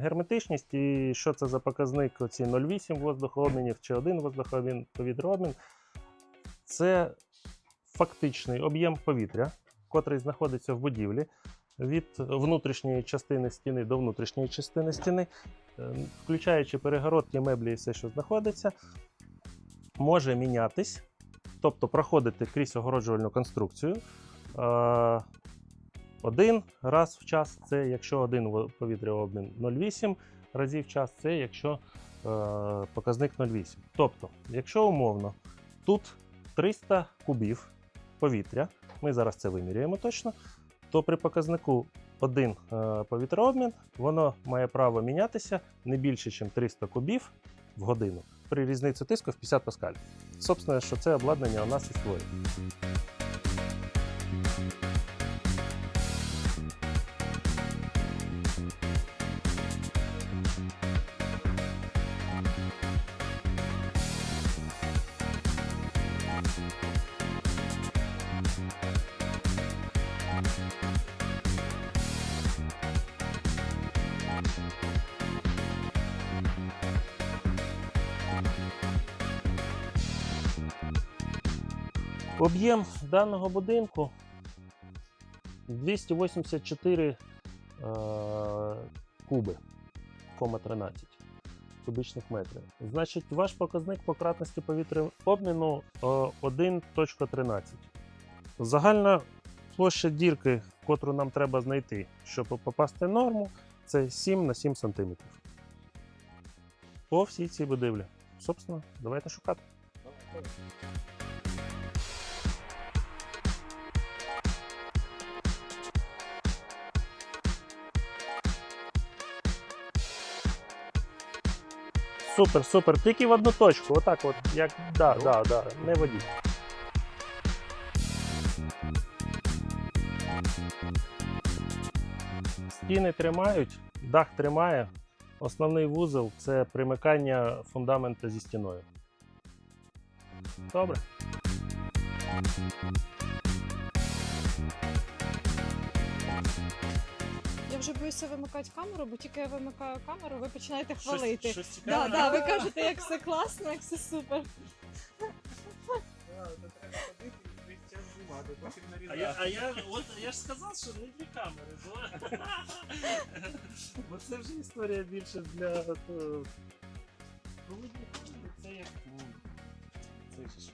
Герметичність і що це за показник оці 0,8 воздухообмінів чи 1 воздухообмін повітрообмін. Це фактичний об'єм повітря, котрий знаходиться в будівлі від внутрішньої частини стіни до внутрішньої частини стіни, е, включаючи перегородки, меблі і все, що знаходиться, може мінятись, тобто проходити крізь огороджувальну конструкцію. Е, Один раз в час це якщо один во- повітряобмін 0,8 разів в час, це якщо е, показник 0,8. Тобто, якщо умовно, тут 300 кубів повітря, ми зараз це виміряємо точно, то при показнику один е, повітрообмін воно має право мінятися не більше, ніж 300 кубів в годину при різниці тиску в 50 паскаль. Собственно, що це обладнання у нас і створює. Об'єм даного будинку 284 е, куби, кома 13 кубічних метрів. Значить, ваш показник по кратності повітря обміну е, 1.13. Загальна площа дірки, котру нам треба знайти, щоб попасти в норму, це 7 на 7 см. По всій цій будівлі. Собственно, давайте шукати. Супер, супер. Тільки в одну точку. Отак от. Як, да, да, да, не водіть. Стіни тримають, дах тримає. Основний вузол це примикання фундамента зі стіною. Добре. Я вже боюся вимикати камеру, бо тільки я вимикаю камеру, ви починаєте хвалити. Щось, щось Да, да, ви кажете, як все класно, як все супер. А я, а я, от, я ж сказав, що не для камери. Бо, бо це вже історія більше для. е, Коли для камери це як. ну, Це ж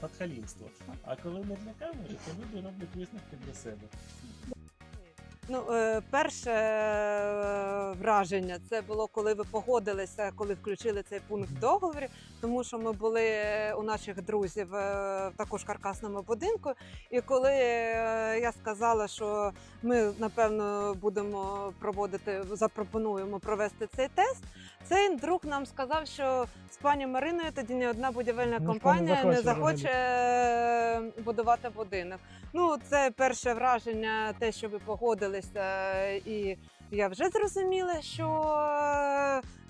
подхалімство. А коли не для камери, то люди роблять висновки для себе. Ну, е, перше враження це було, коли ви погодилися, коли включили цей пункт в договорі, тому що ми були е, у наших друзів е, в також каркасному будинку. І коли е, я сказала, що ми напевно будемо проводити, запропонуємо провести цей тест, цей друг нам сказав, що з пані Мариною тоді ні одна будівельна Ніхто компанія не захоче будувати будинок. Ну, це перше враження, те, що ви погодилися, і я вже зрозуміла, що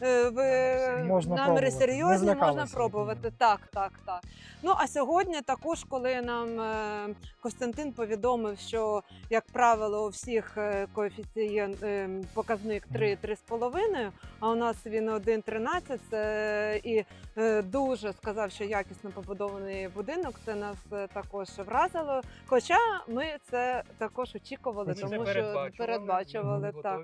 е, ви Можна наміри пробувати. Серйозні, можна пробувати. Так, так, так. Ну а сьогодні також, коли нам е, Костянтин повідомив, що як правило у всіх е, коефіцієнт е, показник 3-3,5, а у нас він 1,13, це і е, дуже сказав, що якісно побудований будинок. Це нас е, також вразило. Хоча ми це також очікували, тому що передбачували. так.